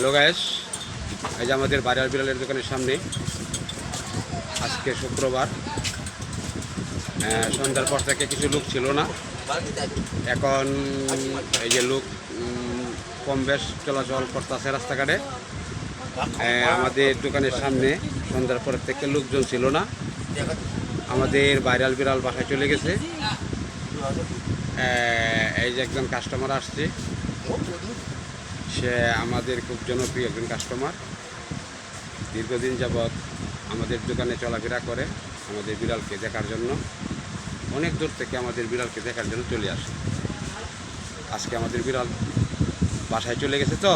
Hello guys এই যে আমাদের বাজার বিড়ালের দোকানের সামনে। আজকে শুক্রবার। সন্ধ্যার পর থেকে কিছু লোক ছিল না। এখন এই যে লোক কম বেশ চলাচল করতেছে রাস্তাঘাটে। আমাদের দোকানের সামনে সন্ধ্যার পর থেকে লোকজন ছিল না। আমাদের ভাইরাল বিড়াল বাসায় চলে গেছে। এই যে একজন কাস্টমার আসছে। সে আমাদের খুব জনপ্রিয় একজন কাস্টমার দীর্ঘদিন যাবৎ আমাদের দোকানে চলাফেরা করে আমাদের বিড়ালকে দেখার জন্য। অনেক দূর থেকে আমাদের বিড়ালকে দেখার জন্য চলে আসে। আজকে আমাদের বিড়াল বাসায় চলে গেছে তো,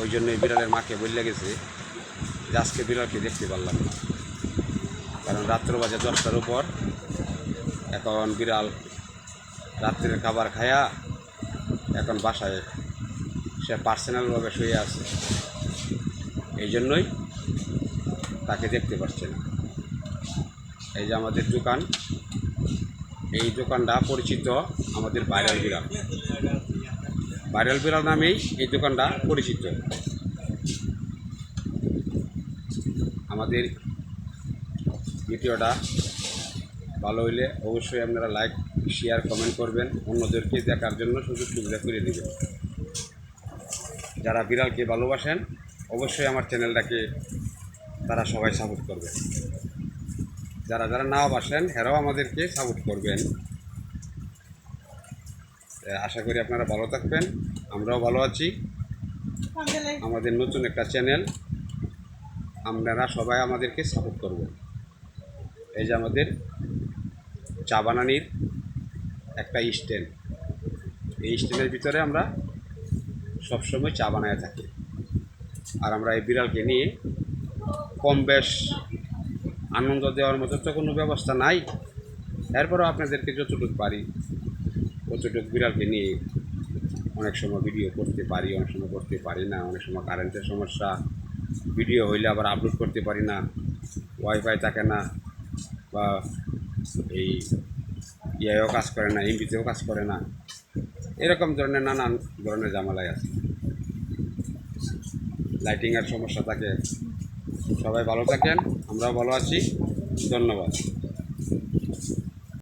ওই জন্য বিড়ালের মাকে বললে গেছে যে আজকে বিড়ালকে দেখতে পারলাম না। কারণ রাত্র বাজে দশটার উপর এখন বিড়াল রাত্রের খাবার খায়া এখন বাসায় সে পার্সোনালভাবে শুয়ে আছে। এই জন্যই তাকে দেখতে পাচ্ছে না। এই যে আমাদের দোকান, এই দোকানটা পরিচিত আমাদের ভাইরাল বিড়াল। ভাইরাল বিড়াল নামেই এই দোকানটা পরিচিত। আমাদের ভিডিওটা ভালো হইলে অবশ্যই আপনারা লাইক শেয়ার কমেন্ট করবেন। অন্যদেরকে দেখার জন্য সুযোগ সুবিধা করে দেবেন। যারা বিড়ালকে ভালোবাসেন, অবশ্যই আমার চ্যানেলটাকে তারা সবাই সাপোর্ট করবেন। যারা যারা না বাসেন হেরাও আমাদেরকে সাপোর্ট করবেন। আশা করি আপনারা ভালো থাকবেন, আমরাও ভালো আছি। আমাদের নতুন একটা চ্যানেল, আপনারা সবাই আমাদেরকে সাপোর্ট করবেন। এই যে আমাদের চা বানানির একটা স্ট্যান্ড। এই স্ট্যান্ডের ভিতরে আমরা সবসময় চা বানায় থাকি। আর আমরা এই বিড়ালকে নিয়ে কম বেশ আনন্দ দেওয়ার মতো তো কোনো ব্যবস্থা নাই। এরপরও আপনাদেরকে যতটুকু পারি, ততটুকু বিড়ালকে নিয়ে অনেক সময় ভিডিও করতে পারি, অনেক সময় করতে পারি না, অনেক সময় কারেন্টের সমস্যা ভিডিও হইলে আবার আপলোড করতে পারি না ওয়াইফাই থাকে না, বা এই ইয়েও কাজ করে না এমবিতেও কাজ করে না। এরকম ধরনের নানান ধরনের জামালায় আছে। লাইটিংয়ের সমস্যা থাকে। সবাই ভালো থাকেন, আমরাও ভালো আছি। ধন্যবাদ।